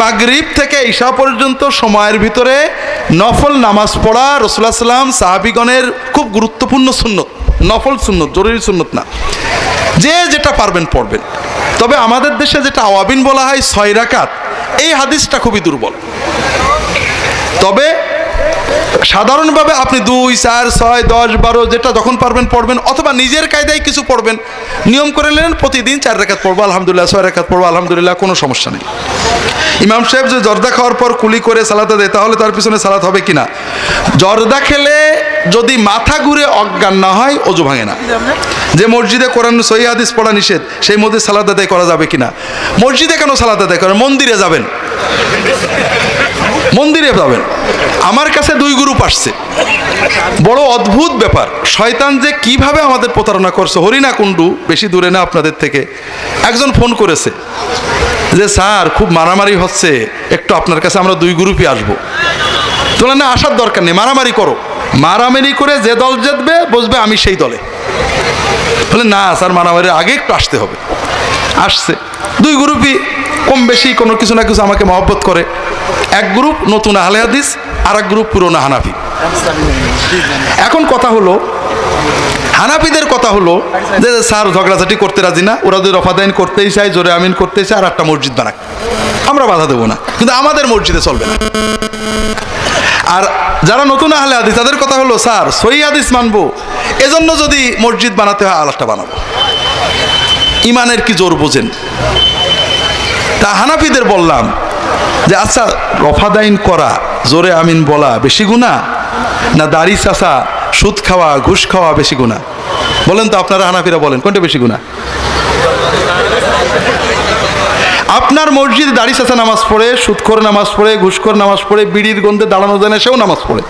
মাগরিব থেকে ঈশা পর্যন্ত সময়ের ভিতরে নফল নামাজ পড়া রসুল্লাহ সাল্লাম সাহাবিগণের খুব গুরুত্বপূর্ণ সুন্নত, নফল সুন্নত, জরুরি সুন্নত না। যে যেটা পারবেন পড়বেন। তবে আমাদের দেশে যেটা আওয়াবিন বলা হয় ছয় রাকাত, এই হাদিসটা খুবই দুর্বল। তবে সাধারণভাবে আপনি দুই, চার, ছয়, দশ, বারো যেটা যখন পারবেন পড়বেন, অথবা নিজের কায়দায় কিছু পড়বেন, নিয়ম করে নেন, প্রতিদিন চার রেখাত পড়ব, আলহামদুলিল্লাহ, ছয় রেখাত পড়ব, আলহামদুলিল্লাহ, কোনো সমস্যা নেই। ইমাম সাহেব যে জর্দা খাওয়ার পর কুলি করে সালাতে দেয়, তাহলে তার পিছনে সালাত হবে কিনা? জর্দা খেলে যদি মাথা ঘুরে অজ্ঞান না হয়, অজু ভাঙে না। যে মসজিদে কোরআন সহি হাদিস পড়া নিষেধ, সেই মধ্যে সালাদ আদায় করা যাবে কিনা? মসজিদে কেন সালাদ আদায় করেন? মন্দিরে যাবেন। মন্দিরে যাবেন। আমার কাছে দুই গ্রুপ আসছে। বড় অদ্ভুত ব্যাপার। শয়তান যে কীভাবে আমাদের প্রতারণা করছে, হরিণা কুণ্ডু, বেশি দূরে না আপনাদের থেকে। একজন ফোন করেছে। যে, স্যার, খুব মারামারি হচ্ছে। একটু আপনার কাছে আমরা দুই গ্রুপই আসব। তোলা না আসার দরকার নেই, মারামারি করো। মারামারি করে যে দল জিতবে, বসবে আমি সেই দলে। বলে, না, স্যার মারামারির আগে একটু আসতে হবে। আসছে। দুই গ্রুপই কম বেশি কোনো কিছু না কিছু আমাকে মহব্বত করে। এক গ্রুপ নতুন আহলে হাদিস আর এক গ্রুপ পুরোনো হানাফি। এখন কথা হলো হানাফিদের কথা হলো যে স্যার ঝগড়াঝাটি করতে রাজি না, ওরা যদি রফাদাইন করতেই চায়, জোরে আমিন করতেই চায়, আর একটা মসজিদ বানাক। আমরা বাধা দেবো না, কিন্তু আমাদের মসজিদে চলবে না। আর যারা নতুন আহলে হাদিস, তাদের কথা হলো, স্যার সই হাদিস মানবো, এজন্য যদি মসজিদ বানাতে হয় আলাদা বানাবো। ইমানের কি জোর বোঝেন? তা হানাফিদের বললাম যে আচ্ছা রফাদাইন করা, জোরে আমিন বলা বেশি গুণা না দাড়ি চাষা সুদ খাওয়া, ঘুষ খাওয়া বেশি গুণা বলেন তো আপনারা হানাফিরা বলেন, কোনটা বেশি গুণা আপনার মসজিদে দাড়ি চাষা নামাজ পড়ে, সুদখোর নামাজ পড়ে, ঘুষখোর নামাজ পড়ে, বিড়ির গন্ধে দাঁড়ানো যায় না, সেও নামাজ পড়ে।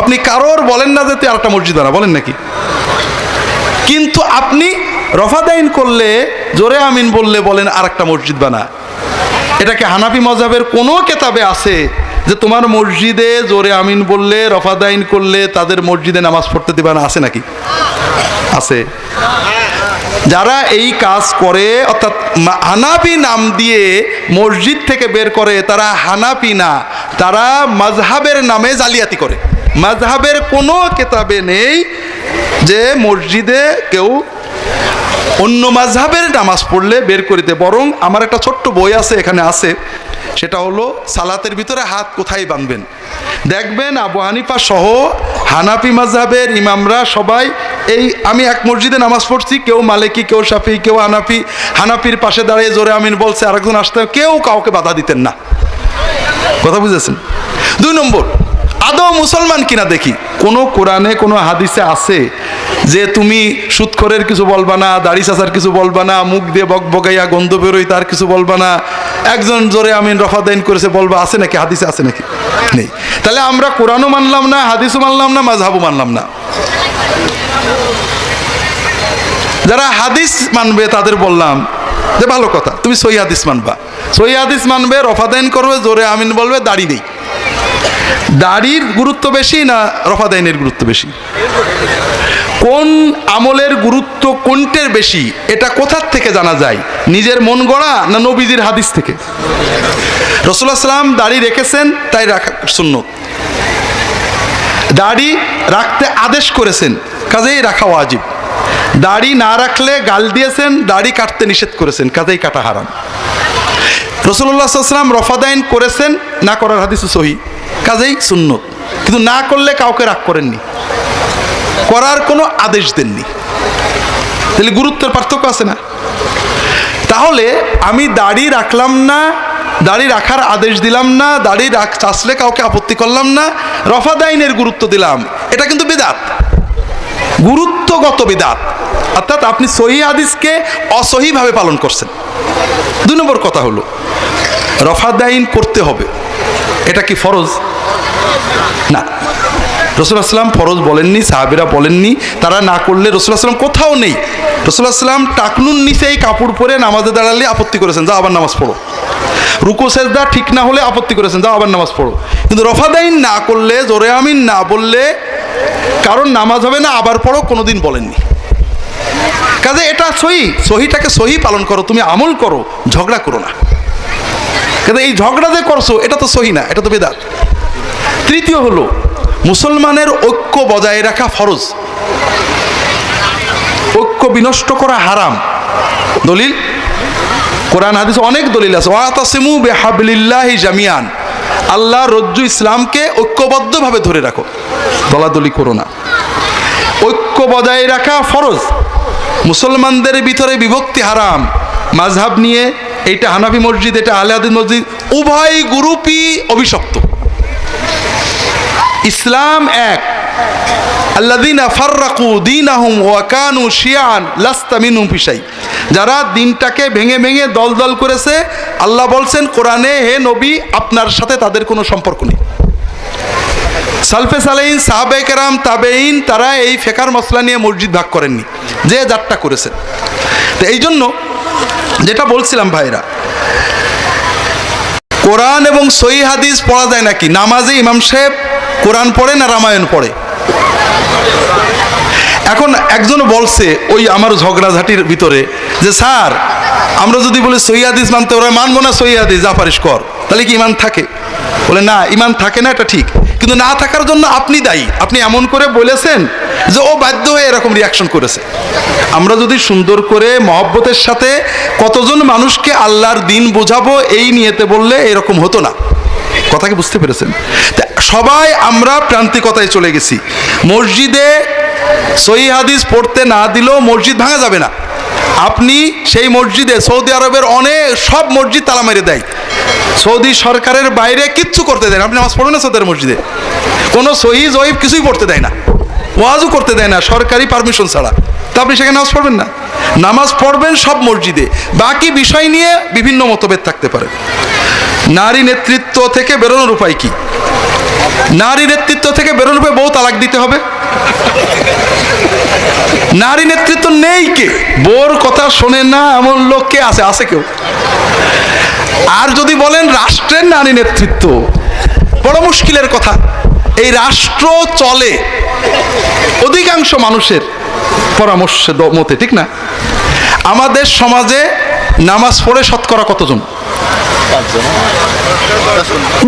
আপনি কারোর বলেন না যে তুই আরেকটা মসজিদ বানা বলেন নাকি? কিন্তু আপনি রফাদাইন করলে, জোরে আমিন বললে বলেন আরেকটা মসজিদ বানা। এটাকে হানাফি মজাবের কোনো কেতাবে আছে যে তোমার মসজিদে জোরে আমিন বললে রফাদাইন করলে তাদের মসজিদে নামাজ পড়তে দিবা না? আছে নাকি? আছে। যারা এই কাজ করে, অর্থাৎ হানাফি নাম দিয়ে মসজিদ থেকে বের করে, তারা হানাফি না। তারা মাজহাবের নামে জালিয়াতি করে। মাজহাবের কোনো কেতাবে নেই যে মসজিদে কেউ অন্য মাঝহাবের নামাজ পড়লে বের করিতে বরং আমার একটা ছোট্ট বই আছে, এখানে আছে। সেটা হলো সালাতের ভিতরে হাত কোথায় বাঁধবেন? দেখবেন আবু হানিফা সহ হানাফি মাঝহাবের ইমামরা সবাই এই, আমি এক মসজিদে নামাজ পড়ছি, কেউ মালিকি, কেউ সাফি কেউ হানাফি, হানাফির পাশে দাঁড়িয়ে জোরে আমিন বলছে, আরেকজন আসতে, কেউ কাউকে বাধা দিতেন না। কথা বুঝেছেন? দুই নম্বর, আদৌ মুসলমান কিনা দেখি? কোনো কোরআনে কোনো হাদিসে আছে যে তুমি সুৎখরের কিছু বলবা না, দাড়ি চাচার কিছু বলবা না, মুখ দিয়ে বক বগাইয়া গন্ধ বেরোই তার কিছু বলবা না, একজন জোরে আমিন রফাদাইন করেছে বলবা, আছে নাকি? হাদিসে আছে নাকি? নেই। তাহলে আমরা কোরআনও মানলাম না, হাদিসও মানলাম না মাঝহাবও মানলাম না। যারা হাদিস মানবে তাদের বললাম যে ভালো কথা, তুমি সই হাদিস মানবা। সই হাদিস মানবে, রফাদাইন করবে, জোরে আমিন বলবে, দাড়ি নেই। দাড়ির গুরুত্ব বেশি না রফাদাইনের গুরুত্ব বেশি? কোন আমলের গুরুত্ব কোনটের বেশি, এটা কোথার থেকে জানা যায়? নিজের মন গড়া না নবীজির হাদিস থেকে? রসুল্লাহ সাল্লাম দাড়ি রেখেছেন, তাই রাখা শূন্য দাড়ি রাখতে আদেশ করেছেন, কাজেই রাখা ওয়াজিব। দাড়ি না রাখলে গাল দিয়েছেন, দাড়ি কাটতে নিষেধ করেছেন, কাজেই কাটা হারাম। রসুল্লাহ সাল্লাম রফাদাইন করেছেন, না করার হাদিস সহি, কাজেই শূন্য কিন্তু না করলে কাউকে রাগ করেননি। করার কোনো আদেশ দেননি। তাহলে গুরুত্বের পার্থক্য আছে না? তাহলে আমি দাড়ি রাখলাম না, দাড়ি রাখার আদেশ দিলাম না, দাড়ি রাখ, চাষলে কাউকে আপত্তি করলাম না, রফাদাইনের গুরুত্ব দিলাম। এটা কিন্তু বেদাত। গুরুত্বগত বেদাত। অর্থাৎ আপনি সহি হাদিসকে অসহিভাবে পালন করছেন। দুই নম্বর কথা হলো, রফাদাইন করতে হবে। এটা কি ফরজ? না। রসুল আসলাম ফরজ বলেননি, সাহাবিরা বলেননি, তারা না করলে রসুল আসলাম কোথাও নেই। রসুল আসলাম টাকনুন নিচেই কাপড় পরে নামাজে দাঁড়ালে আপত্তি করেছেন যা আবার নামাজ পড়ো। রুকু, সেজদা ঠিক না হলে আপত্তি করেছেন, যাও আবার নামাজ পড়ো। কিন্তু রফাদাইন না করলে, জোরে আমিন না বললে কারণ নামাজ হবে না, আবার পড়ো, কোনোদিন বলেননি। কাজে এটা সহি, সহিটাকে সহি পালন করো, তুমি আমল করো, ঝগড়া করো না। কিন্তু এই ঝগড়া যে করছ, এটা তো সহি না, এটা তো বেদাত। তৃতীয় হলো মুসলমানের ঐক্য বজায় রাখা ফরজ। ঐক্য বিনষ্ট করা হারাম। দলিল? কোরআন, হাদিস অনেক দলিল আছে। ওয়াতাসিমু বেহাবলিল্লাহি জামিয়ান আল্লাহ রজ্জু ইসলামকে ঐক্যবদ্ধভাবে ধরে রাখো। দলাদলি করো না। ঐক্য বজায় রাখা ফরজ। মুসলমানদের ভিতরে বিভক্তি হারাম। মাঝহাব নিয়ে এইটা হানাফি মসজিদ, এটা আলাদিন মসজিদ, উভয় গ্রুপই অভিশপ্ত। ইসলাম এক। আল্লাদিনা ফার্রাকু দিনাহুম ওয়া কানু শিয়ান যারা দিনটাকে ভেঙে ভেঙে দল দল করেছে, আল্লাহ বলছেন, কোরআনে হে নবী, আপনার সাথে তাদের কোনো সম্পর্ক নেই। সালফে সালাইন সাহাবে কেরাম তাবেইন তারা এই ফেকার মশলা নিয়ে মসজিদ ভাগ করেননি, যে যারটা করেছেন। তো এই জন্য যেটা বলছিলাম ভাইরা কোরআন এবং সই হাদিস পড়া যায় নাকি? নামাজে ইমাম সাহেব কোরআন পড়ে না রামায়ণ পড়ে? এখন একজন বলছে, ওই আমার ঝগড়াঝাটির ভিতরে যে, স্যার, আমরা যদি বলি সই হাদিস মানতে, ওরা মানবো না যা পারিস কর। তাহলে কি ইমান থাকে? বলে, না, ইমান থাকে না, এটা ঠিক। কিন্তু না থাকার জন্য আপনি দায়ী। আপনি এমন করে বলেছেন যে ও বাধ্য হয়ে এরকম রিয়াকশন করেছে। আমরা যদি সুন্দর করে মহব্বতের সাথে কতজন মানুষকে আল্লাহর দিন বোঝাবো, এই নিয়েতে বললে এরকম হতো না। কথা কি বুঝতে পেরেছেন? সবাই আমরা প্রান্তিকতায় চলে গেছি। মসজিদে সহি হাদিস পড়তে না দিলেও মসজিদ ভাঙা যাবে না। আপনি সেই মসজিদে সৌদি আরবের অনেক সব মসজিদ তালা মেরে দেয়। সৌদি সরকারের বাইরে কিচ্ছু করতে দেয় না। আপনি নামাজ পড়বেন না সৌদি মসজিদে? কোনো সহি জয়ীব কিছুই পড়তে দেয় না। ওয়াজও করতে দেয় না, সরকারি পারমিশন ছাড়া। তা আপনি সেখানে নামাজ পড়বেন না। নামাজ পড়বেন সব মসজিদে। বাকি বিষয় নিয়ে বিভিন্ন মতভেদ থাকতে পারে। নারী নেতৃত্ব থেকে বেরোনোর উপায় কি? নারী নেতৃত্ব থেকে বেরোনোর উপায় বউ তালাক দিতে হবে। নারী নেতৃত্ব নেই কে? বোর কথা শোনে না এমন লোক কে আছে? আছে কেউ? আর যদি বলেন রাষ্ট্রের নারী নেতৃত্ব, বড় মুশকিলের কথা। এই রাষ্ট্র চলে অধিকাংশ মানুষের পরামর্শে মতে, ঠিক না? আমাদের সমাজে নামাজ পড়ে শতকরা কতজন?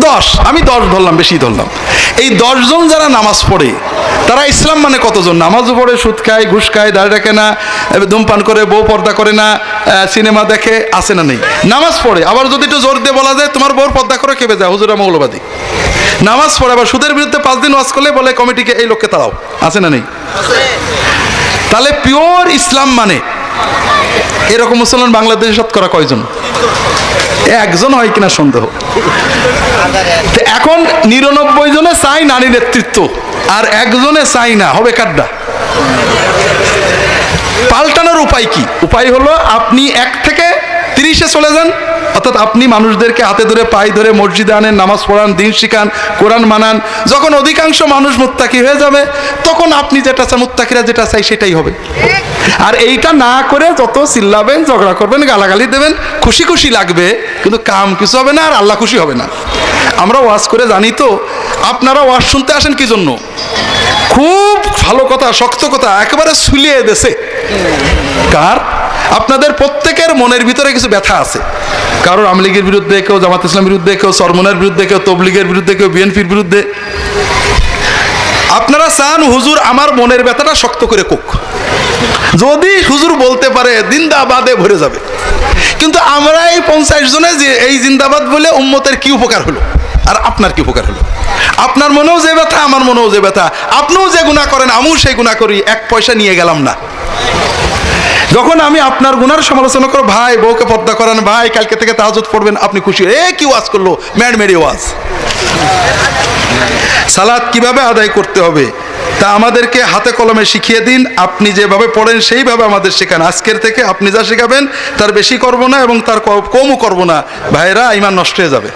দশ, আমি দশ ধরলাম, বেশি ধরলাম। এই দশজন যারা নামাজ পড়ে, তারা ইসলাম মানে কতজন? নামাজও পড়ে, সুদ খায়, ঘুষ খায় দাঁড়িয়ে রাখে না ধূমপান করে, বউ পর্দা করে না সিনেমা দেখে আসে না নেই। নামাজ পড়ে, আবার যদি একটু জোর দিয়ে বলা যায়, তোমার বউর পর্দা করে কেবে যায়, হুজুরা মৌলবাদী। নামাজ পড়ে, আবার সুদের বিরুদ্ধে পাঁচ দিন ওয়াজ করলে বলে, কমিটিকে এই লোককে তাড়াও, আছে না নেই? তাহলে পিওর ইসলাম মানে এরকম মুসলমান বাংলাদেশে শতকরা কয়জন? একজন হয় কিনা সন্দেহ? এখন নিরানব্বই জনে চাই নারী নেতৃত্ব আর একজনে চাই না, হবে কাড্ডা? পাল্টানোর উপায় কি? উপায় হলো আপনি এক থেকে তিরিশে চলে যান অর্থাৎ আপনি মানুষদেরকে হাতে ধরে পায়ে ধরে মসজিদে আনেন, নামাজ পড়ান, দিন শিখান, কোরআন মানান, যখন অধিকাংশ মানুষ মুত্তাকি হয়ে যাবে, তখন আপনি যেটা চান, মুত্তাকিরা যেটা চাই সেটাই হবে। আর এইটা না করে যত চিল্লাবেন, ঝগড়া করবেন, গালাগালি দেবেন, খুশি খুশি লাগবে, কিন্তু কাম কিছু হবে না আর আল্লাহ খুশি হবে না। আমরা ওয়াজ করে জানি তো, আপনারা ওয়াজ শুনতে আসেন কি জন্য? খুব ভালো কথা, শক্ত কথা, একেবারে সুলিয়ে দেশে কার? আপনাদের প্রত্যেকের মনের ভিতরে কিছু ব্যথা আছে। কারোর আওয়ামী লীগের বিরুদ্ধে, কেউ জামাত ইসলামের বিরুদ্ধে, কেউ সরমনের বিরুদ্ধে, কেউ তবলিগের বিরুদ্ধে, কেউ বিএনপির বিরুদ্ধে। আপনারা চান হুজুর আমার মনের ব্যথাটা শক্ত করে কোক যদি হুজুর বলতে পারে, জিন্দাবাদে ভরে যাবে। কিন্তু আমরা এই পঞ্চাশ জনে যে এই জিন্দাবাদ বলে উম্মতের কি উপকার হলো? আর আপনার কি উপকার হলো? আপনার মনেও যে ব্যথা, আমার মনেও যে ব্যথা। আপনিও যে গুণা করেন, আমিও সেই গুণা করি, এক পয়সা নিয়ে গেলাম না। যখন আমি আপনার গুনার সমালোচনা করো, ভাই, বউকে পদ্মা করান, ভাই, কালকে থেকে তাহাজত পড়বেন, আপনি খুশি এ, কি ওয়াজ করল? ম্যাড মেরি ওয়াজ। সালাদ কীভাবে আদায় করতে হবে? তা আমাদেরকে হাতে কলমে শিখিয়ে দিন। আপনি যেভাবে পড়েন, সেইভাবে আমাদের শেখান। আজকের থেকে আপনি যা শেখাবেন, তার বেশি করব না এবং তার কমও করব না। ভাইরা ইমান নষ্ট হয়ে যাবে।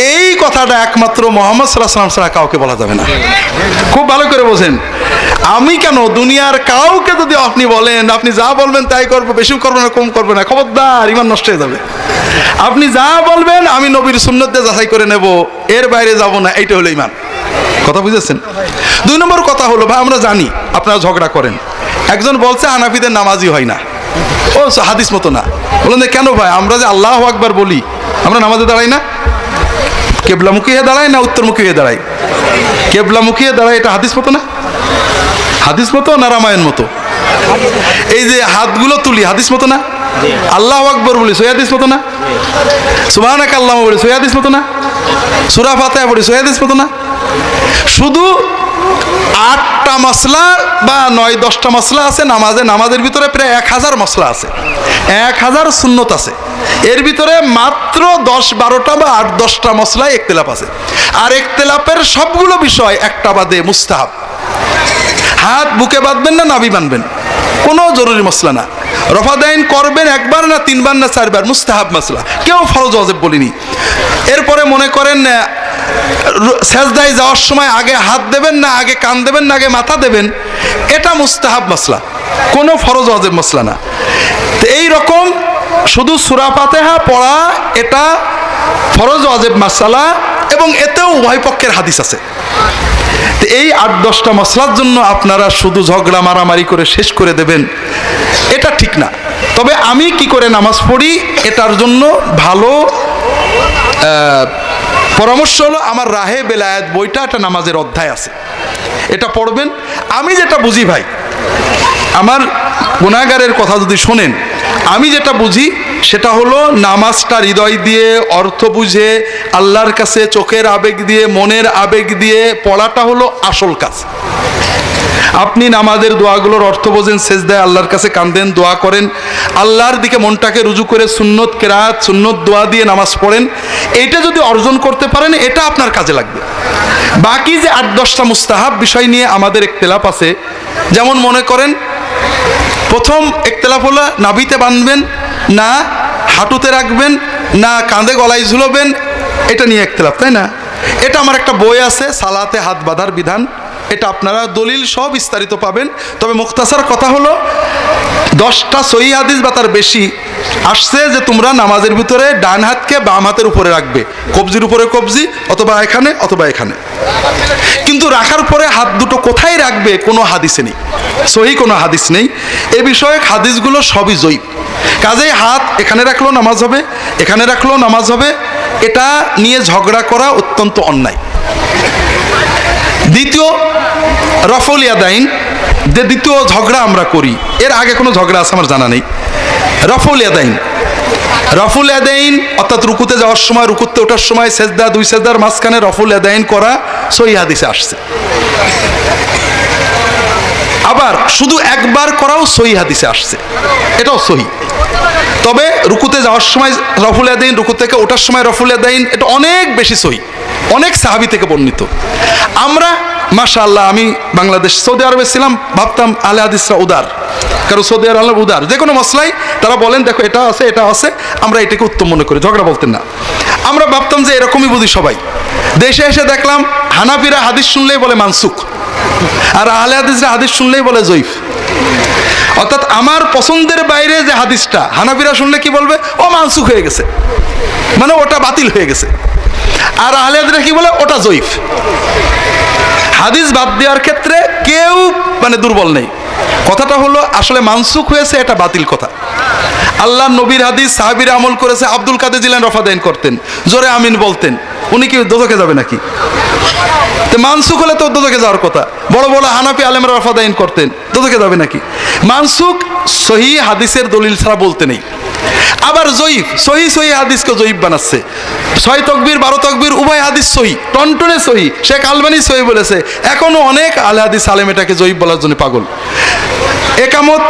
এই কথাটা একমাত্র মোহাম্মদ সাল্লাহ ছাড়া কাউকে বলা যাবে না। খুব ভালো করে বোঝেন। আমি কেন দুনিয়ার কাউকে যদি আপনি বলেন, আপনি যা বলবেন তাই করব বেশি করব না, কম করব না। খবরদার, ইমান নষ্ট হয়ে যাবে। আপনি যা বলবেন, আমি নবীর সুন্নত যাচাই করে নেব। এর বাইরে যাব না, এইটা হলো ইমান। কথা বুঝেছেন? দুই নম্বর কথা হলো ভাই আমরা জানি আপনারা ঝগড়া করেন। একজন বলছে হানাফিদের নামাজি হয় না। ও হাদিস মতো না। বললেন যে, কেন ভাই? আমরা যে আল্লাহ আকবার বলি আমরা নামাজে দাঁড়াই না? কেবলামুখী হয়ে দাঁড়াই না উত্তরমুখী হয়ে দাঁড়াই কেবলামুখী হয়ে দাঁড়াই এটা হাদিস মতো না? হাদিস মতো না রামায়ণ মতো? এই যে হাতগুলো তুলি হাদিস মতো না? আল্লাহ আকবর বলি সৈয়াদিস মতো না? সুবাহানাক আল্লাহ বলি সৈয়াদিস মতো না? সুরা ফাতেহা বলি সৈয়াদিস মতো না? শুধু আটটা মশলা বা নয়, দশটা মশলা আছে, নামাজে, নামাজের ভিতরে প্রায় এক হাজার মশলা আছে। এক হাজার সুন্নত আছে। এর ভিতরে মাত্র দশ, বারোটা বা আট, দশটা মশলায় একতেলাপ আছে। আর একতেলাপের সবগুলো বিষয় একটা বাদে মুস্তাহাব। হাত বুকে বাঁধবেন না নাবি বাঁধবেন। কোনো জরুরি মশলা না। রফাদাইন করবেন একবার না তিনবার না চারবার, মুস্তাহাব মশলা কেউ ফরজ অজেব বলিনি। এরপরে মনে করেন সেজদায় যাওয়ার সময় আগে হাত দেবেন না, আগে কান দেবেন না, আগে মাথা দেবেন। এটা মুস্তাহাব মশলা কোনো ফরজ অজেব মশলা না। তো এই রকম শুধু সুরা ফাতেহা পড়া, এটা ফরজ অজেব মশলা এবং এতেও উভয় পক্ষের হাদিস আছে। তো এই আট দশটা মশলার জন্য আপনারা শুধু ঝগড়া মারামারি করে শেষ করে দেবেন, এটা ঠিক না। তবে আমি কি করে নামাজ পড়ি, এটার জন্য ভালো পরামর্শ হলো আমার রাহে বেলায়াত বইটা একটা নামাজের অধ্যায় আছে। এটা পড়বেন। আমি যেটা বুঝি ভাই, আমার গুণাগারের কথা যদি শোনেন, আমি যেটা বুঝি সেটা হলো নামাজটা হৃদয় দিয়ে, অর্থ বুঝে, আল্লাহর কাছে চোখের আবেগ দিয়ে, মনের আবেগ দিয়ে পড়াটা হলো আসল কাজ। আপনি নামাজের দোয়াগুলোর অর্থ বোঝেন শেষ দেয় আল্লাহর কাছে কান্দেন, দোয়া করেন। আল্লাহর দিকে মনটাকে রুজু করে সুন্নত, কেরাত, সুন্নত দোয়া দিয়ে নামাজ পড়েন। এইটা যদি অর্জন করতে পারেন, এটা আপনার কাজে লাগবে। বাকি যে আট দশটা মুস্তাহাব বিষয় নিয়ে আমাদের একতেলাপ আছে, যেমন মনে করেন, প্রথম একতেলাপ হলো নাভিতে বাঁধবেন, না হাঁটুতে রাখবেন, না কাঁধে গলায় ঝুলবেন, এটা নিয়ে একতেলাপ, তাই না? এটা আমার একটা বই আছে, সালাতে হাত বাঁধার বিধান। এটা আপনারা দলিল সব বিস্তারিত পাবেন। তবে মুক্তাসার কথা হলো, দশটা সহি হাদিস বা তার বেশি আসছে যে তোমরা নামাজের ভিতরে ডান হাতকে বাম হাতের উপরে রাখবে। কবজির উপরে কবজি, অথবা এখানে অথবা এখানে। কিন্তু রাখার পরে হাত দুটো কোথায় রাখবে কোনো হাদিসে নেই। সহি কোনো হাদিস নেই। এ বিষয়ে হাদিসগুলো সবই জয়ীব কাজেই হাত এখানে রাখলেও নামাজ হবে, এখানে রাখলেও নামাজ হবে। এটা নিয়ে ঝগড়া করা অত্যন্ত অন্যায়। দ্বিতীয় রফল ইয়াদাইন, যে দ্বিতীয় ঝগড়া আমরা করি, এর আগে কোনো ঝগড়া আছে আমার জানা নেই। রফল ইয়াদাইন রফুল আদাইন অর্থাৎ রুকুতে যাওয়ার সময়, রুকুতে ওঠার সময় সেজদা, দুই সেজদার মাঝখানে রফুল আদাইন করা সহি হাদিসে আসছে। আবার শুধু একবার করাও সহি হাদিসে আসছে। এটাও সহি। তবে রুকুতে যাওয়ার সময় রফুল আদাইন রুকু থেকে ওঠার সময় রফুল আদাইন এটা অনেক বেশি সহি। অনেক সাহাবি থেকে বর্ণিত। আমরা মাশাআল্লাহ, আমি বাংলাদেশ, সৌদি আরবে ছিলাম, ভাবতাম আলে হাদিসরা উদার। কারণ সৌদি আরব উদার। যে কোনো মশলাই তারা বলেন, দেখো, এটা আছে এটা আছে, আমরা এটাকে উত্তম মনে করি। ঝগড়া বলতেন না। আমরা ভাবতাম যে এরকমই বুঝি সবাই। দেশে এসে দেখলাম, হানাফিরা হাদিস শুনলেই বলে মানসুক আর আহলে হাদিসরা হাদিস শুনলেই বলে জয়ীফ। অর্থাৎ আমার পছন্দের বাইরে যে হাদিসটা, হানাফিরা শুনলে কি বলবে? ও মানসুক হয়ে গেছে। মানে ওটা বাতিল হয়ে গেছে। আর আহলে হাদিসরা কি বলে? ওটা জয়ীফ। হাদিস বাদ দেওয়ার ক্ষেত্রে কেউ মানে দুর্বল নেই। কথাটা হলো, আসলে মানসুক হয়েছে, এটা বাতিল কথা। আল্লাহ নবীর হাদিস, সাহাবিরা আমল করেছে, আব্দুল কাদের জিলান রফাদাইন করতেন। জোরে আমিন বলতেন। উনি কি দোদকে যাবে নাকি? তো মানসুক হলে তো দোদকে যাওয়ার কথা। বড় বড় হানাফি আলেমরা রফাদাইন করতেন দোদকে যাবে নাকি? মানসুক সহি হাদিসের দলিল ছাড়া বলতে নেই। আবার জয়ীফ, সহি সহি হাদিসকে জয়ীফ বানাচ্ছে। ছয় তকবির, বারো তকবির, উভয় হাদিস সহি, টনটনে সহি। শেখ আলবানি সহি বলেছে, এখনও অনেক আলে হাদিস আলেম এটাকে জয়ীফ বলার জন্য পাগল। একামত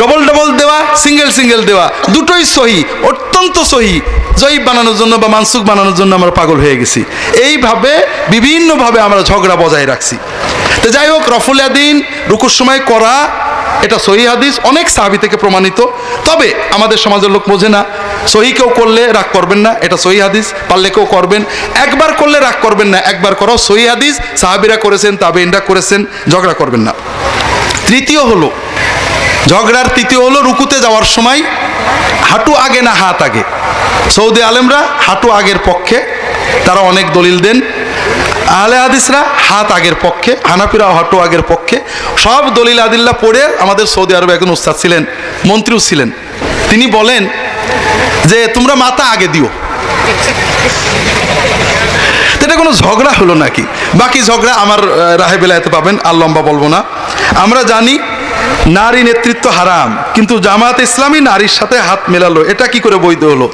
ডবল ডবল দেওয়া সিঙ্গেল সিঙ্গেল দেওয়া, দুটোই সহি, অত্যন্ত সহি। জয়ীব বানানোর জন্য বা মানসুক বানানোর জন্য আমরা পাগল হয়ে গেছি। এইভাবে, বিভিন্নভাবে আমরা ঝগড়া বজায় রাখছি। তো যাই হোক, রফুল আদিন, রুকুর সময় করা এটা সহি হাদিস, অনেক সাহাবি থেকে প্রমাণিত। তবে আমাদের সমাজের লোক বোঝে না, সহি কেউ করলে রাগ করবেন না, এটা সহি হাদিস, পারলে কেউ করবেন। একবার করলে রাগ করবেন না, একবার করাও সহি হাদিস, সাহাবিরা করেছেন তাবেইনরা করেছেন, ঝগড়া করবেন না। তৃতীয় হলো, ঝগড়ার তৃতীয় হলো রুকুতে যাওয়ার সময় হাঁটু আগে না হাত আগে। সৌদি আলেমরা হাঁটু আগের পক্ষে, তারা অনেক দলিল দেন আহলে হাদিসরা হাত আগের পক্ষে, হানাফিরা হাঁটু আগের পক্ষে, সব দলিল আদিল্লা পড়ে আমাদের সৌদি আরবে একজন উস্তাদ ছিলেন, মন্ত্রীও ছিলেন। তিনি বলেন যে, তোমরা মাথা আগে দিও। এটা কোনো ঝগড়া হলো নাকি? বাকি ঝগড়া আমার রাহে বেলায়তে পাবেন, আর লম্বা বলব না। আমরা জানি নারী নেতৃত্ব হারাম, কিন্তু জামাত ইসলামী নারীর সাথে হাত মেলালো। এটা কি করে বৈধ হলো?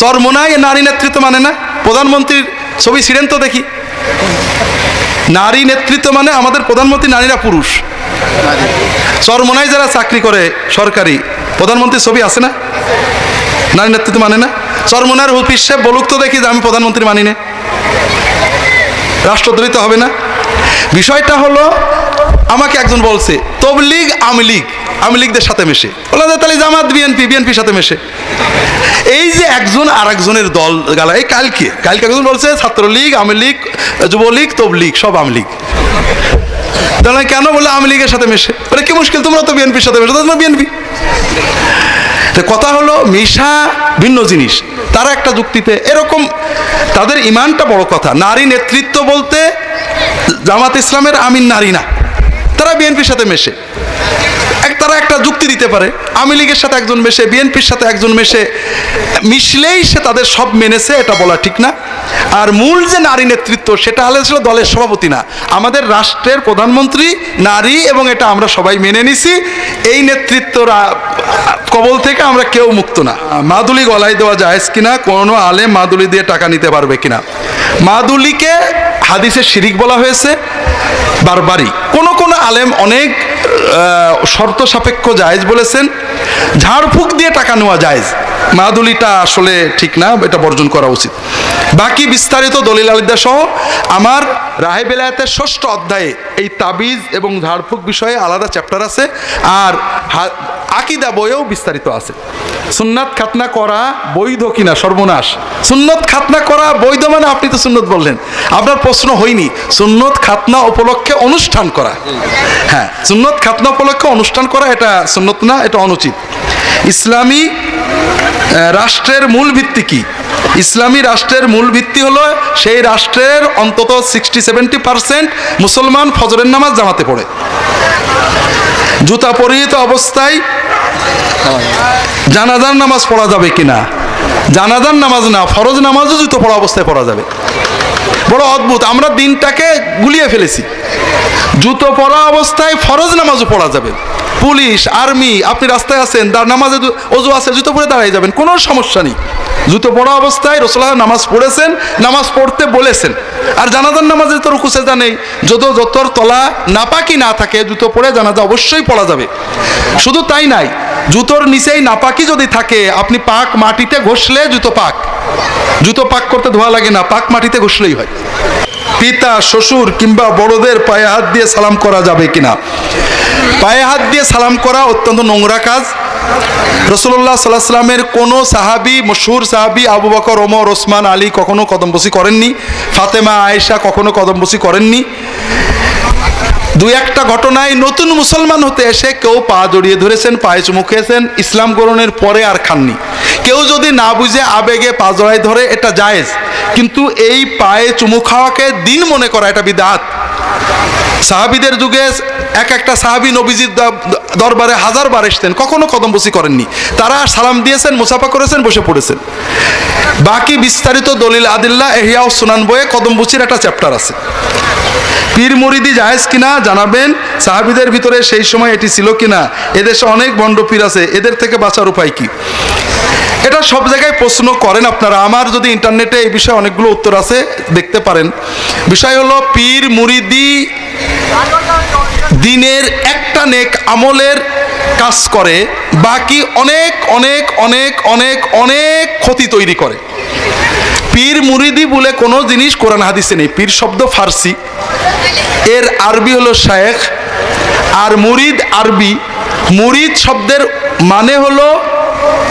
চরমোনায় নারী নেতৃত্ব মানে না? প্রধানমন্ত্রীর ছবি ছিলেন তো দেখি। নারী নেতৃত্ব মানে আমাদের প্রধানমন্ত্রী নারীরা পুরুষ। চরমোনায় যারা চাকরি করে সরকারি প্রধানমন্ত্রীর ছবি আছে না? নারী নেতৃত্ব মানে না? চরমোনার হুপিস বলুক তো দেখি যে আমি প্রধানমন্ত্রী মানি না। রাষ্ট্রদ্রোহিত হবে না। বিষয়টা হলো, আমাকে একজন বলছে, তবলিগ, আওয়ামী লীগ। আওয়ামী লীগদের সাথে মেশে। বললাম যে তাহলে জামাত, বিএনপি, বিএনপির সাথে মেশে। এই যে একজন আর একজনের দল গালা, এই কালকে কালকে একজন বলছে ছাত্রলীগ আওয়ামী লীগ যুবলীগ, তবলীগ, সব আওয়ামী লীগ তাহলে কেন বলে আওয়ামী লীগের সাথে মেশে? বলে, কি মুশকিল, তোমরা তো বিএনপির সাথে মেশে তোমরা বিএনপি। তো কথা হলো, মিশা ভিন্ন জিনিস। তারা একটা যুক্তিতে, এরকম তাদের ইমানটা বড় কথা। নারী নেতৃত্ব বলতে জামাত ইসলামের আমিন নারী না। তারা বিএনপির সাথে মেশে। তারা একটা যুক্তি দিতে পারে। আওয়ামী লীগের সাথে একজন মেশে, বিএনপির সাথে একজন মেশে, মিশলেই সে তাদের সব মেনেছে, এটা বলা ঠিক না। আর মূল যে নারী নেতৃত্ব, সেটা হলে ছিল দলের সভাপতি না। আমাদের রাষ্ট্রের প্রধানমন্ত্রী নারী এবং এটা আমরা সবাই মেনে নিছি। এই নেতৃত্বরা কবল থেকে আমরা কেউ মুক্ত না। মাদুলি গলায় দেওয়া যায় কিনা, কোনো আলে মাদুলি দিয়ে টাকা নিতে পারবে কিনা। মাদুলিকে হাদিসের শিরিক বলা হয়েছে, বারবারই। কোন কোন আলেম অনেক শর্ত সাপেক্ষ জায়েজ বলেছেন। ঝাড়ফুঁক দিয়ে টাকা নেওয়া জায়েজ। মাদুলিটা আসলে ঠিক না, এটা বর্জন করা উচিত। বাকি বিস্তারিত দলিল আলিদা সহ আমার রাহে ষষ্ঠ অধ্যায়ে এই তাবিজ এবং ঝাড়ফুঁক বিষয়ে আলাদা চ্যাপ্টার আছে। আর আকিদা বইয়েও বিস্তারিত আছে। সুন্নাত খাতনা করা বৈধ কিনা সর্বনাশ। সুন্নত খাতনা করা বৈধ মানে আপনি তো সুন্নত বললেন। আপনার প্রশ্ন হয়নি, সুন্নত খাতনা উপলক্ষে অনুষ্ঠান করা। হ্যাঁ সুন্নত খাতনা উপলক্ষে অনুষ্ঠান করা এটা সুন্নত না, এটা অনুচিত। ইসলামী রাষ্ট্রের মূল ভিত্তি কি? ইসলামী রাষ্ট্রের মূল ভিত্তি হলো সেই রাষ্ট্রের অন্তত সিক্সটি সেভেন্টি পার্সেন্ট মুসলমান ফজরের নামাজ জামাতে পড়ে। জুতা পরিহিত অবস্থায় জানাজার নামাজ পড়া যাবে কিনা? জানাজার নামাজ না, ফরজ নামাজও জুতো পড়া অবস্থায় পড়া যাবে। বড় অদ্ভুত, আমরা দিনটাকে গুলিয়ে ফেলেছি। জুতো পরা অবস্থায় ফরজ নামাজও পড়া যাবে। পুলিশ, আর্মি, আপনি রাস্তায় আছেন তার নামাজে অজু আছে, জুতো পরে দাঁড়িয়ে যাবেন, কোনো সমস্যা নেই। জুতো পড়া অবস্থায় রসুল্লাহ নামাজ পড়েছেন, নামাজ পড়তে বলেছেন। আর জানাজার নামাজে তো রুকু সেজা নেই। যত যতর তলা নাপাকি না থাকে, জুতো পরে জানাজা অবশ্যই পড়া যাবে। শুধু তাই নাই, জুতোর নিচেই নাপাকি যদি থাকে, আপনি পাক মাটিতে ঘষলে জুতো পাক। জুতো পাক করতে ধোয়া লাগে না, পাক মাটিতে ঘষলেই হয়। পিতা, শ্বশুর কিংবা বড়দের পায়ে হাত দিয়ে সালাম করা যাবে কিনা? পায়ে হাত দিয়ে সালাম করা অত্যন্ত নোংরা কাজ। রসুল্লাহ সাল্লাহ সাল্লামের কোনো সাহাবি, মশহুর সাহাবি আবু বকর, ওমর, ওসমান, আলী কখনো কদমবসি করেননি, ফাতেমা, আয়েশা কখনো কদমবসি করেননি। দু একটা ঘটনায় নতুন মুসলমান হতে এসে কেউ পা জড়িয়ে ধরেছেন, পায়ে চুমু খেয়েছেন, ইসলাম গ্রহণের পরে আর খাননি। কেউ যদি না বুঝে আবেগে পা জড়াই ধরে, এটা জায়েজ। কিন্তু এই পায়ে চুমু খাওয়াকে দিন মনে করা এটা বিদাত। সাহাবিদের যুগে এক একটা সাহাবি নবীজির দরবারে হাজার বার এসতেন, কখনো কদমবসি করেননি। তারা সালাম দিয়েছেন, মুসাফা করেছেন, বসে পড়েছেন। বাকি বিস্তারিত দলিল আদিল্লা এহিয়া ও সুনান বইয়ে কদমবসির একটা চ্যাপ্টার আছে। পীর মুরিদি জায়েজ কিনা জানাবেন, সাহাবিদের ভিতরে সেই সময় এটি ছিল কিনা? এদেশে অনেক বন্ড পীর আছে, এদের থেকে বাঁচার উপায় কি? এটা সব জায়গায় প্রশ্ন করেন আপনারা। আমার যদি ইন্টারনেটে এই বিষয়ে অনেকগুলো উত্তর আছে, দেখতে পারেন। বিষয় হলো, পীর মুরিদি দিনের একটা নেক আমলের কাজ করে, বাকি অনেক অনেক অনেক অনেক অনেক ক্ষতি তৈরি করে। পীর মুরিদি বলে কোনো জিনিস কোরআন হাদিসে নেই। পীর শব্দ ফার্সি। এর আরবি হলো শায়েখ, আর মুরিদ আরবি। মুরিদ শব্দের মানে হলো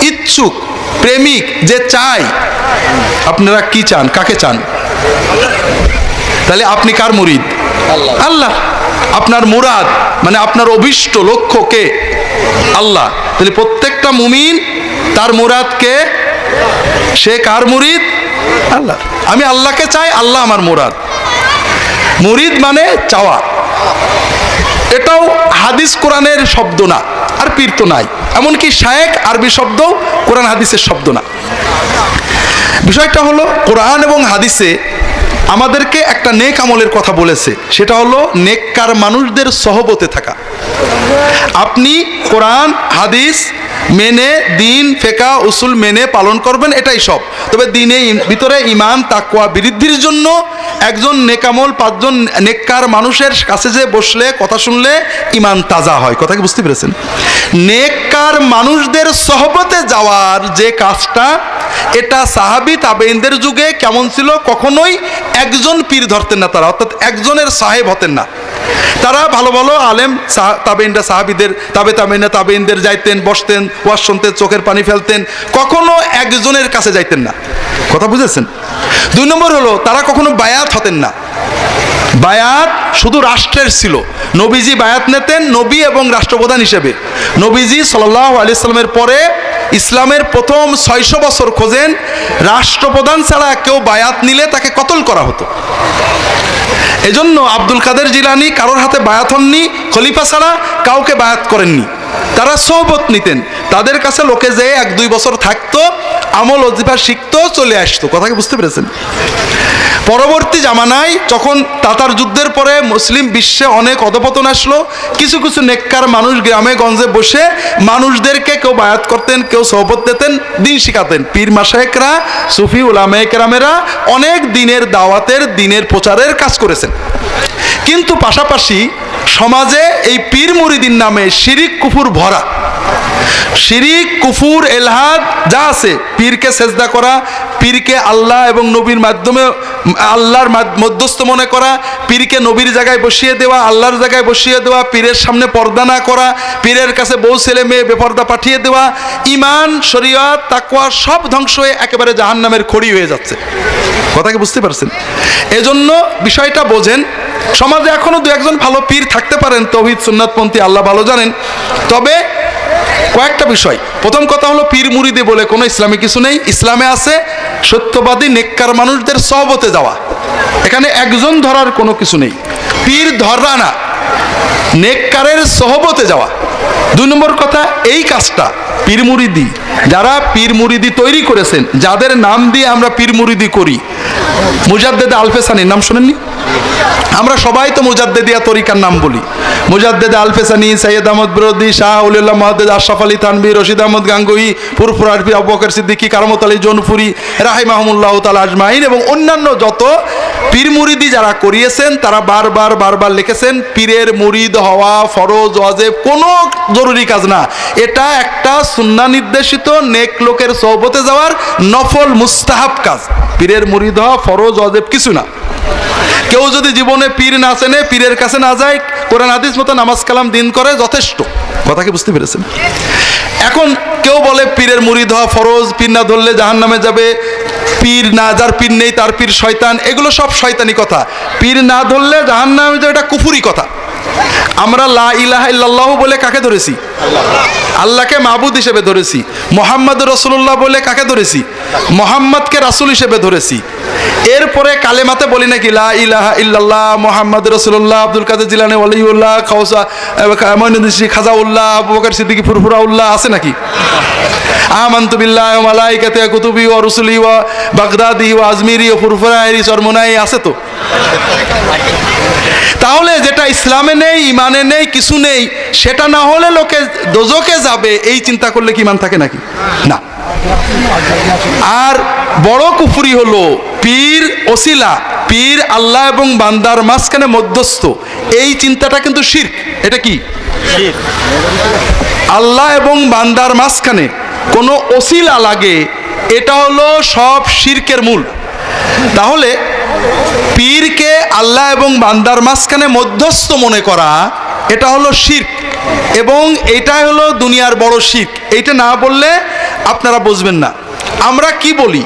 ইচ্ছুক, প্রেমিক, যে চাই আপনারা কি চান? কাকে চান? তাহলে আপনি কার মুরিদ? আল্লাহ। আপনার মুরাদ মানে আপনার অভিষ্ট লক্ষ্য কে? আল্লাহ। তাহলে প্রত্যেকটা মুমিন তার মুরাদকে সে কার মুরিদ? আল্লাহ। আমি আল্লাহকে চাই, আল্লাহ আমার মুরাদ। মুরিদ মানে চাওয়া। এটাও হাদিস কোরআনের শব্দ না, আর পীর তো নাই। এমনকি শায়েক আরবি শব্দ কোরআন হাদিসের শব্দ না। বিষয়টা হলো, কোরআন এবং হাদিসে আমাদেরকে একটা নেক আমলের কথা বলেছে। সেটা হলো নেককার মানুষদের সহবতে থাকা। আপনি কোরআন, হাদিস মেনে দিন, ফেকা, উসুল মেনে পালন করবেন, এটাই সব। তবে দিনে ভিতরে ইমান তাকুয়া বৃদ্ধির জন্য একজন নেকামল, পাঁচজন নেককার মানুষের কাছে যে বসলে, কথা শুনলে ইমান তাজা হয়। কথা কি বুঝতে পেরেছেন? নেককার মানুষদের সহবতে যাওয়ার যে কাজটা, এটা সাহাবি তাবেইনদের যুগে কেমন ছিল? কখনোই একজন পীর ধরতেন না তারা, অর্থাৎ একজনের সাহেব হতেন না। তারা ভালো ভালো আলেম তাবেইনরা সাহাবিদের, তাবে তাবেইনা তাবেইনদের যাইতেন, বসতেন, ওয়াজ শুনতেন, চোখের পানি ফেলতেন, কখনো একজনের কাছে যাইতেন না। কথা বুঝেছেন? দুই নম্বর হলো, তারা কখনো বায়াত হতেন না। বায়াত শুধু রাষ্ট্রের ছিল। নবীজি বায়াত নিতেন নবী এবং রাষ্ট্রপ্রধান হিসেবে। নবীজি সাল্লাহ আলিয়াল্লামের পরে ইসলামের প্রথম ছয়শো বছর খোঁজেন, রাষ্ট্রপ্রধান ছাড়া কেউ বায়াত নিলে তাকে কতল করা হতো। এজন্য আব্দুল কাদের জিলানি কারোর হাতে বায়াত হননি, খলিফা ছাড়া কাউকে বায়াত করেননি। তারা সহবত নিতেন, তাদের কাছে লোকে যেয়ে এক দুই বছর থাকতো, আমল অজিফা শিখতো, চলে আসতো। কথা কি বুঝতে পেরেছেন? পরবর্তী জামানায় যখন তাতার যুদ্ধের পরে মুসলিম বিশ্বে অনেক অধপতন আসলো, কিছু কিছু নেককার মানুষ গ্রামে গঞ্জে বসে মানুষদেরকে কেউ বায়াত করতেন, কেউ সহবত দিতেন, দিন শিখাতেন। পীর মাসায়েকরা সুফি উলামে কেরামেরা অনেক দিনের দাওয়াতের, দিনের প্রচারের কাজ করেছেন। কিন্তু পাশাপাশি সমাজে এই পীর মুরিদিন নামে শিরিক কুফুর ভরা। শিরিক, কুফুর, এলহাদ, যা আছে, পীরকে সেজদা করা, পীরকে আল্লাহ এবং নবীর মাধ্যমে, আল্লাহর মধ্যস্থ মনে করা, পীরকে নবীর জায়গায় বসিয়ে দেওয়া, আল্লাহর জায়গায় বসিয়ে দেওয়া, পীরের সামনে পর্দা না করা, পীরের কাছে বউ, ছেলে, মেয়ে বেপর্দা পাঠিয়ে দেওয়া ইমান শরীয়ত, তাকওয়া সব ধ্বংস হয়ে একেবারে জাহান নামের খড়ি হয়ে যাচ্ছে। কথা কি বুঝতে পারছেন? এজন্য বিষয়টা বোঝেন, সমাজে এখনও দু একজন ভালো পীর থাকতে পারেন, তৌহিদ, সুন্নাতপন্থী, আল্লাহ ভালো জানেন। তবে কয়েকটা বিষয়। প্রথম কথা হলো পীর মুরিদি বলে কোনো ইসলামে কিছু নেই। ইসলামে আছে সত্যবাদী, নেককার মানুষদের সহবতে যাওয়া। এখানে একজন ধরার কোনো কিছু নেই। পীর ধরা না, নেককারের সহবতে যাওয়া। দুই নম্বর কথা, এই কাজটা পীর মুরিদি, যারা পীর মুরিদি তৈরি করেছেন, যাদের নাম দিয়ে আমরা পীর মুরিদি করি। মুজাদ্দেদ আলফেসানির নাম শোনেননি? আমরা সবাই তো মুজাদ্দেদিয়া তরিকার নাম বলি। মুজাদ্দেদ আলফেসানি, সৈয়দ আহমদ বিরোধী, শাহ উল্লাহ মহাদ্দেদ, আশরাফ আলী তানবী রশিদ আহমদ গাঙ্গুই পুরফুর আরবি আবু বকর সিদ্দিকী, কারামত আলী জৌনপুরি রাহি মাহমুল্লাহ তাল আজমাইন এবং অন্যান্য যত পীর মুরিদি যারা করিয়েছেন, তারা বারবার বারবার লিখেছেন, পীরের মুরিদ হওয়া ফরজ, ওয়াজেব কোনো জরুরি কাজ না। এটা একটা সুন্না নির্দেশিত, নেক লোকের সহবতে যাওয়ার নফল, মুস্তাহাব কাজ। পীরের মুরিদ হওয়া ফরজ, ওয়াজেব কিছু না। কেউ যদি জীবনে পীর না চেনে, পীরের কাছে না যায়, কোরআন হাদিস মতো নামাজ কালাম দিন করে যথেষ্ট। কথা কি বুঝতে পেরেছেন? এখন কেউ বলে পীরের মুরিদ হওয়া ফরজ, পীর না ধরলে জাহান নামে যাবে, পীর না, যার পীর নেই তার পীর শয়তান, এগুলো সব শয়তানি কথা। পীর না ধরলে জাহান নামে যাবে, এটা কুফুরি কথা। আমরা লা ইলাহা ইল্লাল্লাহু বলে কাকে ধরেছি? আল্লাহকে মাহবুদ হিসেবে ধরেছি। মোহাম্মদ রসুল্লাহ বলে কাকে ধরেছি? মোহাম্মদকে রাসুল হিসেবে ধরেছি। এরপরে কালেমাতে বলি নাকি, লা ইলাহা ইল্লাল্লাহ মোহাম্মদ রসুল্লাহ আব্দুল কাদের জিলানি, ওয়ালিউল্লাহ, খাউসা মঈনুদ্দিন খাজাউল্লাহ, আবু বকর সিদ্দিকী, ফুরফুরাউল্লাহ আছে নাকি? আমান্তু বিল্লাহ মালাইকাতে কুতুবি ওয়া রুসুলি ওয়া বাগদাদি ওয়া আজমিরি ও ফুরফুরাইরি চরমোনাই আছে তো? তাহলে যেটা ইসলামে নেই ইমানে নেই কিছু নেই সেটা না হলে লোকে দোজকে যাবে এই চিন্তা করলে কি ইমান থাকে নাকি? না। আর বড় কুফুরি হলো পীর ওসিলা পীর আল্লাহ এবং বান্দার মাঝখানে মধ্যস্থ। এই চিন্তাটা কিন্তু শির এটা কি? আল্লাহ এবং বান্দার মাঝখানে কোনো ওসিলা লাগে এটা হলো সব শির্কের মূল। তাহলে পীরকে আল্লাহ এবং বান্দার মাঝখানে মধ্যস্থ মনে করা, এটা হলো শির্ক। এবং এটাই হলো দুনিয়ার বড় শির্ক। এইটা না বললে আপনারা বুঝবেন না। আমরা কি বলি?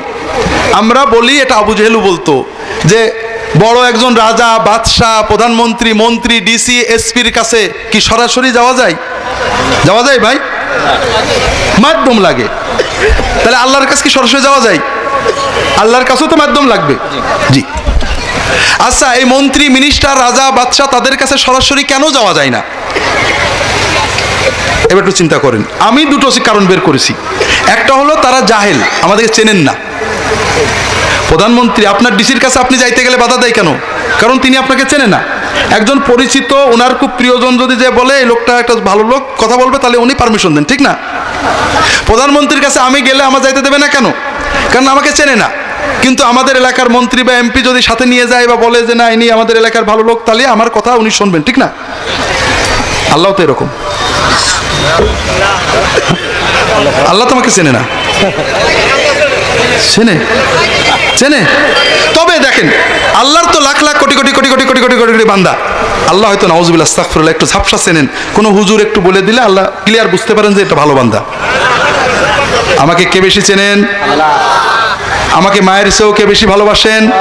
আমরা বলি, এটা আবু জেহেলু বলতো, যে বড় একজন রাজা, বাদশাহ, প্রধানমন্ত্রী, মন্ত্রী, ডিসি, এসপির কাছে কি সরাসরি যাওয়া যায়? যাওয়া যায় ভাই? মাধ্যম লাগে। তাহলে আল্লাহর কাছে কি সরাসরি যাওয়া যায়? আল্লাহর কাছেও তো মাধ্যম লাগবে। জি। আচ্ছা এই মন্ত্রী মিনিস্টার রাজা বাদশাহ তাদের কাছে সরাসরি কেন যাওয়া যায় না? এবার একটু চিন্তা করেন। আমি দুটো কারণ বের করেছি। একটা হলো তারা জাহেল আমাদেরকে চেনেন না। প্রধানমন্ত্রী আপনার ডিসির কাছে আপনি যাইতে গেলে বাধা দেয় কেন? কারণ তিনি আপনাকে চেনে না। একজন পরিচিত ওনার খুব প্রিয়জন যদি যে বলে এই লোকটা একটা ভালো লোক কথা বলবে তাহলে উনি পারমিশন দেন ঠিক না? প্রধানমন্ত্রীর কাছে আমি গেলে আমার যাইতে দেবে না কেন? কারণ আমাকে চেনে না। কিন্তু আমাদের এলাকার মন্ত্রী বা এমপি যদি সাথে নিয়ে যায় বা বলে যে, না ইনি আমাদের এলাকার ভালো লোক, তাহলে আমার কথা উনি শুনবেন, ঠিক না? আল্লাহ তো এরকম। আল্লাহ তোমাকে চেনে না। চেনে? চেনে? তবে দেখেন, আল্লাহর তো লাখ লাখ কোটি কোটি কোটি কোটি কোটি কোটি কোটি কোটি বান্দা। আল্লাহ হয়তো আস্তাগফিরুল্লাহ, একটু ঝাপসা চেনেন। কোনো হুজুর একটু বলে দিলে আল্লাহ ক্লিয়ার বুঝতে পারেন যে এটা ভালো বান্দা। আমাকে কে বেশি চেনেন? আমাকে মায়ের চেয়েও কে বেশি ভালোবাসেন?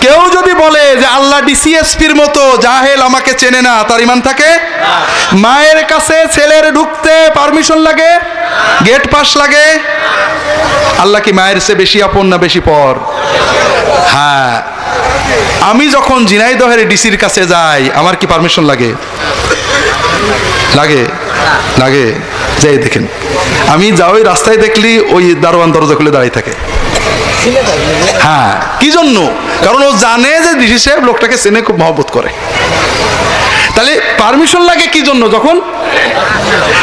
কেউ যদি বলে যে আল্লাহ ডিসিএসপির মতো জাহেল আমাকে চেনে না, তার ইমান থাকে? মায়ের কাছে ছেলের ঢুকতে পারমিশন লাগে? গেট পাস লাগে? আল্লাহ কি মায়ের চেয়ে বেশি আপন না বেশি পর? হ্যাঁ। আমি যখন ঝিনাইদহের ডিসির কাছে যাই, আমার কি পারমিশন লাগে? লাগে? লাগে। যাই দেখেন। আমি যা ওই রাস্তায় দেখলি, ওই দারোয়ান দরজা খুলে দাঁড়িয়ে থাকে। হ্যাঁ কি জন্য? কারণ ও জানে যে ডিসি সাহেব লোকটাকে চেনে খুব মহব্বত করে। তাহলে পারমিশন লাগে কি জন্য যখন?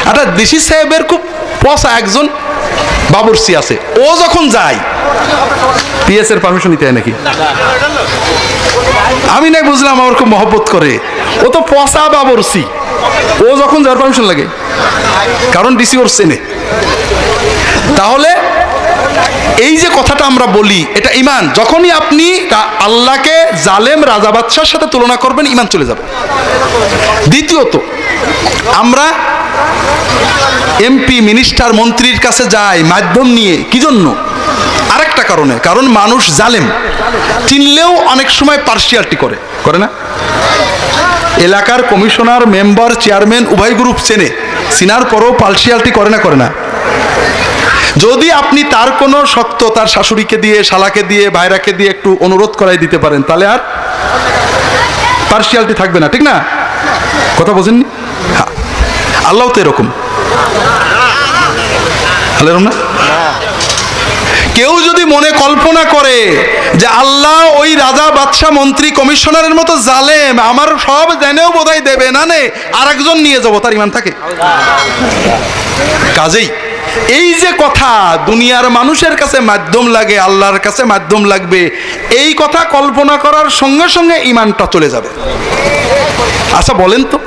একটা ডিসি সাহেবের খুব পসা একজন বাবরসি আছে। ও যখন যায় পিএস এর পারমিশন নিতে হয় নাকি? আমি নাই বুঝলাম আমার খুব মহব্বত করে। ও তো পসা বাবরসি ও যখন যাওয়ার পারমিশন লাগে, কারণ ডিসি ওর চেনে। তাহলে এই যে কথাটা আমরা বলি, এটা ইমান যখনই আপনি আল্লাহকে জালেম, রাজা বাদশার সাথে তুলনা করবেন ইমান চলে যাবে। দ্বিতীয়ত, আমরা এমপি, মিনিস্টার, মন্ত্রীর কাছে যাই, মাধ্যম নিয়ে, কি জন্য? আরেকটা কারণে, কারণ মানুষ জালেম। চিনলেও অনেক সময় পার্সিয়ালটি করে। করে না? এলাকার কমিশনার, মেম্বার, চেয়ারম্যান উভয় গ্রুপ চেনে। চিনার পরেও পার্সিয়ালটি করে না করে না। যদি আপনি তার কোনো শক্ত তার শাশুড়িকে দিয়ে, শালাকে দিয়ে, ভাইরাকে দিয়ে একটু অনুরোধ করাই দিতে পারেন, তাহলে আর পার্সিয়ালিটি থাকবে না, ঠিক না? কথা বোঝেননি হ্যাঁ। আল্লাহ তো এরকম। না? কেউ যদি মনে কল্পনা করে যে আল্লাহ ওই রাজা, বাদশাহ, মন্ত্রী, কমিশনারের মতো জালেম, আমার সব জেনেও বোধহয় দেবে, না নে আর নিয়ে যাব, তার ইমান থাকে? কাজেই। এই যে কথা, দুনিয়ার মানুষের কাছে মাধ্যম লাগে, আল্লাহর কাছে মাধ্যম লাগবে, এই কথা কল্পনা করার সঙ্গে সঙ্গে ইমানটা চলে যাবে। আচ্ছা বলেন তো।